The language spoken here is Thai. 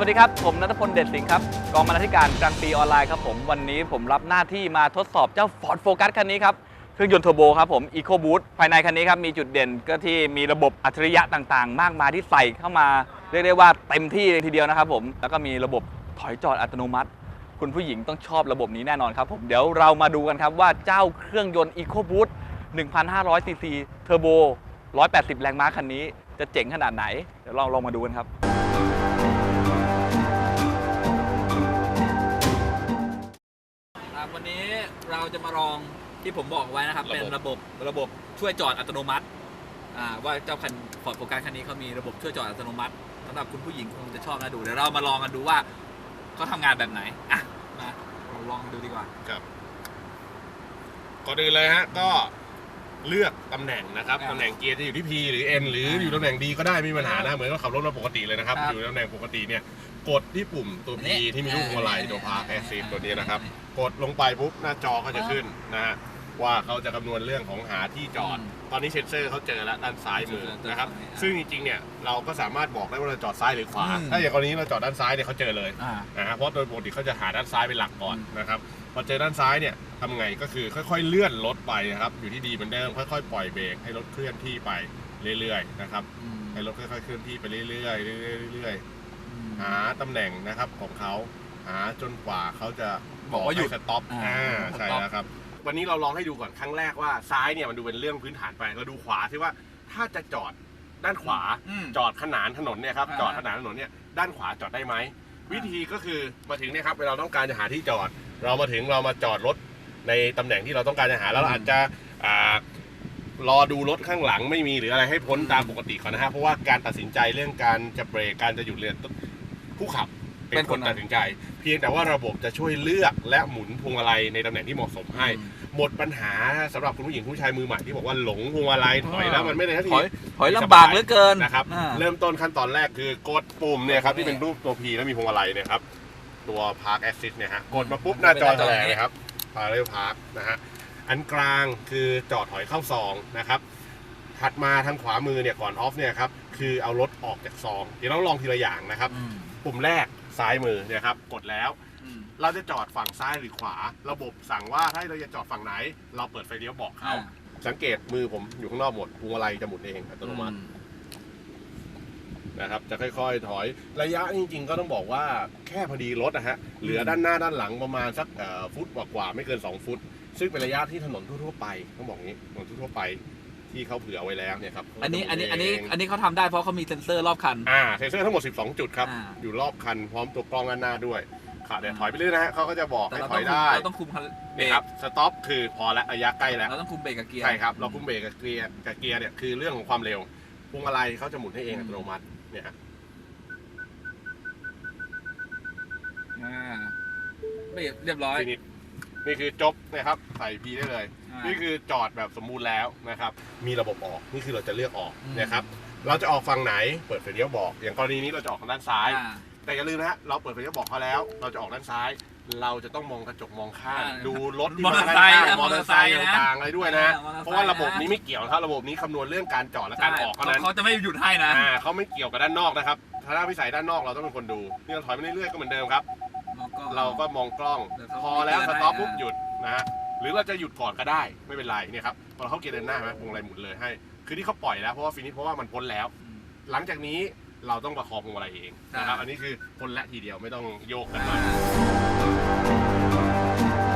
วัสดีครับ ผมนัทพลเดชสิงห์ครับ กองบรรณาธิการกลางปีออนไลน์ครับผม วันนี้ผมรับหน้าที่มาทดสอบเจ้า Ford Focus คันนี้ครับ เครื่องยนต์เทอร์โบครับผม EcoBoost ภายในคันนี้ครับ มีจุดเด่นก็ที่มีระบบอัจฉริยะต่างๆ มากมายที่ใส่เข้ามา เรียกได้ว่าเต็มที่เลยทีเดียวนะครับผม แล้วก็มีระบบถอยจอดอัตโนมัติ คุณผู้หญิงต้องชอบระบบนี้แน่นอนครับผมเดี๋ยวเรามาดูกันครับว่าเจ้าเครื่องยนต์ EcoBoost 1,500ซีซีเทอร์โบ180 แรงม้าคันนี้จะเจ๋งขนาดไหนเดี๋ยวเราลองมาดูกันครับ วันนี้เราจะมาลองที่ผมบอกไว้นะครับ ระบบ เป็นระบบระบบช่วยจอดอัตโนมัติอ่าว่าเจ้าคันฟอร์ดโฟกัสคันนี้เขามีระบบช่วยจอดอัตโนมัติสำหรับคุณผู้หญิงคงจะชอบนะดูเดี๋ยวเรามาลองกันดูว่าเขาทำงานแบบไหนอะมาเราลองดูดีกว่า ครับก่อนอื่นเลยฮะก็เลือกตำแหน่งนะครับอ่าตำแหน่งเกียร์จะอยู่ที่ P หรือ N หรืออ่าอยู่ตำแหน่งดีก็ได้ไม่มีปัญหานะ เหมือนกับขับรถมาปกติเลยนะครับ ครับ อยู่ตำแหน่งปกติเนี่ย กดที่ปุ่มตัวอัน P นี้ที่มีรูปพวงมาลัยอ่าตัวพาร์คแอสซิสตัวนี้นะครับอันนี้กดลงไปปุ๊บหน้าจอก็จะขึ้นนะฮะว่าเขาจะคำนวณเรื่องของหาที่จอดอืมตอนนี้เซ็นเซอร์เขาเจอแล้วด้านซ้ายมือเจอแล้วนะครับเจอแล้วซึ่งจริงๆเนี่ยเราก็สามารถบอกได้ว่าเราจอดซ้ายหรือขวาอืมถ้าอย่างกรณีเราจอดด้านซ้ายเนี่ยเขาเจอเลยอ่านะฮะเพราะโดยปกติเขาจะหาด้านซ้ายเป็นหลักก่อนอืมนะครับพอเจอด้านซ้ายเนี่ยทำไงก็คือค่อยๆเลื่อนรถไปนะครับอยู่ที่ดีเหมือนเดิมค่อยๆปล่อยเบรกให้รถเคลื่อนที่ไปเรื่อยๆนะครับอืมให้รถค่อยๆเคลื่อนที่ไปเรื่อยๆเรื่อยๆเรื่อยอืมๆ หาตำแหน่งนะครับของเขาหาจนกว่าเขาจะบอกว่าหยุดให้สต็อปอ่าอ่าสใช่ต็อปแล้วครับ วันนี้เราลองให้ดูก่อนครั้งแรกว่าซ้ายเนี่ยมันดูเป็นเรื่องพื้นฐานไปเราดูขวาที่ว่าถ้าจะจอดด้านขวาอืมจอดขนานถนนเนี่ยครับอ่าจอดขนานถนนเนี่ยด้านขวาจอดได้ไหมวิธีก็คือมาถึงเนี่ยครับเวลาเราต้องการจะหาที่จอด เรามาถึงเรามาจอดรถในตำแหน่งที่เราต้องการจะหาแล้วเราอาจจะอ่ารอดูรถข้างหลังไม่มีหรืออะไรให้พ้นตามปกติก่อนนะฮะเพราะว่าการตัดสินใจเรื่องการจะเบรกการจะหยุดเรือ ผู้ขับเป็นคนตัดสินใจ เพียงแต่ว่าระบบจะช่วยเลือกและหมุนพวงมาลัยในตำแหน่งที่เหมาะสมให้ หมดปัญหาสำหรับคุณผู้หญิงคุณผู้ชายมือใหม่ที่บอกว่าหลงพวงมาลัยถอยแล้วมันไม่ได้ทันถทีอยถอยลำบากเหลือเกินนะครับอ่าเริ่มต้นขั้นตอนแรกคือกดปุ่มเนี่ยครับที่เป็นรูปตัว P แล้วมีพวงมาลัยเนี่ยครับตัว Park Assist เนี่ยฮะกดมาปุ๊บหน้าจอแถลงเลยครับ Parallel Park นะฮะอันกลางคือจอดถอยเข้าซองนะครับถัดมาทางขวามือเนี่ยก่อนออฟเนี่ยครับคือเอารถออกจากซอง เดี๋ยวเราลองทีละอย่างนะครับอืม ปุ่มแรกซ้ายมือเนี่ยครับ กดแล้ว อืม เราจะจอดฝั่งซ้ายหรือขวา ระบบสั่งว่าถ้าเราจะจอดฝั่งไหน เราเปิดไฟเลี้ยวบอกเขาอ่า สังเกตมือผมอยู่ข้างนอกหมดพวงมาลัยจะหมุนเองอัตโนมัติ นะครับจะค่อยๆ ถอยระยะจริงๆ ก็ต้องบอกว่าแค่พอดีรถนะฮะเหลือด้านหน้าด้านหลังประมาณสักเอ่อฟุตกว่าๆไม่เกิน 2 ฟุต ซึ่งเป็นระยะที่ถนนทั่วๆไปต้องบอกงี้ถนนทั่วๆไป ที่เขาเผื่อไว้แล้วเนี่ยครับอันนี้อันนี้อันนี้อันนี้เขาทำได้เพราะเขามีเซ็นเซอร์รอบคัน อ่าเซ็นเซอร์ทั้งหมด 12 จุดครับ อ่า อยู่รอบคันพร้อมตัวกล้องด้านหน้าด้วยค่ะเดี๋ยวถอยไปเรื่อยนะฮะเขาก็จะบอกแต่ให้เราถต้อองยคุมได้เราต้องคุมคันเบรนี่กครับสต็อปคือพอแล้วระยะใกล้แล้ว เราต้องคุมเบรกกับเกียร์ ใช่ครับ เราคุมเบรกกับเกียร์กับเกียร์เนี่ยคือเรื่องของความเร็วพวงมาลัยเขาจะหมุนให้เองอืม อัตโนมัติเนี่ยฮะอ่าเรียบเรียบร้อยฟินิช นี่คือจบนะครับ ใส่พีได้เลยอ่านี่คือจอดแบบสมบูรณ์แล้วนะครับ มีระบบออกนี่คือเราจะเลือกออกอืมนะครับ เราจะออกฝั่งไหนเปิดไฟเลี้ยวบอก อย่างกรณีนี้เราจะออกทางด้านซ้ายอ่าแต่อย่าลืมนะฮะเราเปิดไฟเลี้ยวบอกเขาแล้ว เราจะออกด้านซ้าย เราจะต้องมองกระจกมองข้างอ่าดูรถที่มอเตอมาร์ด้านไซค์ข้างนะมอเตอร์ไซค์มอเตอร์ไซค์นะต่างๆอะไรด้วยนะอ่ามอเตอร์ไซค์เพราะว่าระบบนะนี้ไม่เกี่ยวนะครับระบบนี้คำนวณเรื่องการจอดและการออกเท่านั้นเขาจะไม่หยุดให้นะอ่าเขาไม่เกี่ยวกับด้านนอกนะครับถ้าวิสัยด้านนอกเราต้องเป็นคนดูนี่เราถอยไปเรื่อยๆก็เหมือนเดิมครับ เราก็มองกล้อง เดี๋ยวเขาพอแล้วมีสเตือนให้ต็อปปุ๊บอ่า หยุดนะฮะหรือเราจะหยุดก่อนก็ได้ไม่เป็นไรเนี่ยครับพอเราเข้าเกียร์เดินหน้าไหมวงอะไรหมุนเลยให้ คือที่เขาปล่อยแล้วเพราะว่าฟินิชเพราะว่ามันพ้นแล้ว อืม หลังจากนี้เราต้องประคองพวงมาลัยเองนะครับอ่าอันนี้คือพ้นและทีเดียวไม่ต้องโยกกันมาอ่า